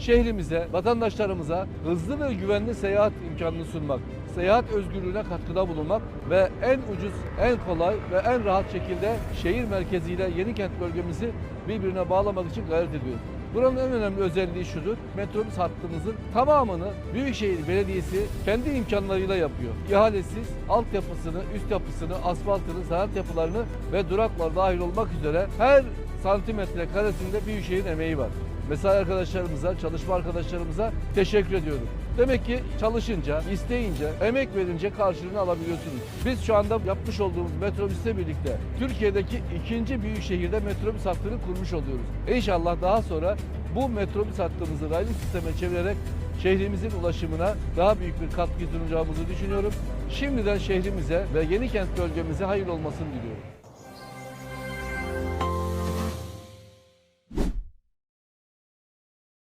şehrimize, vatandaşlarımıza hızlı ve güvenli seyahat imkanını sunmak, seyahat özgürlüğüne katkıda bulunmak ve en ucuz, en kolay ve en rahat şekilde şehir merkeziyle Yenikent bölgemizi birbirine bağlamak için gayret ediyoruz. Buranın en önemli özelliği şudur. Metrobüs hattımızın tamamını Büyükşehir Belediyesi kendi imkanlarıyla yapıyor. İhalesiz altyapısını, üst yapısını, asfaltını, sanat yapılarını ve duraklar dahil olmak üzere her santimetre karesinde Büyükşehir'in emeği var. Mesai arkadaşlarımıza, çalışma arkadaşlarımıza teşekkür ediyorum. Demek ki çalışınca, isteyince, emek verince karşılığını alabiliyorsunuz. Biz şu anda yapmış olduğumuz metrobüsle birlikte Türkiye'deki ikinci büyük şehirde metrobüs hattını kurmuş oluyoruz. İnşallah daha sonra bu metrobüs hattımızı raylı sisteme çevirerek şehrimizin ulaşımına daha büyük bir katkı sunacağımızı düşünüyorum. Şimdiden şehrimize ve Yenikent bölgemize hayırlı olmasını diliyorum.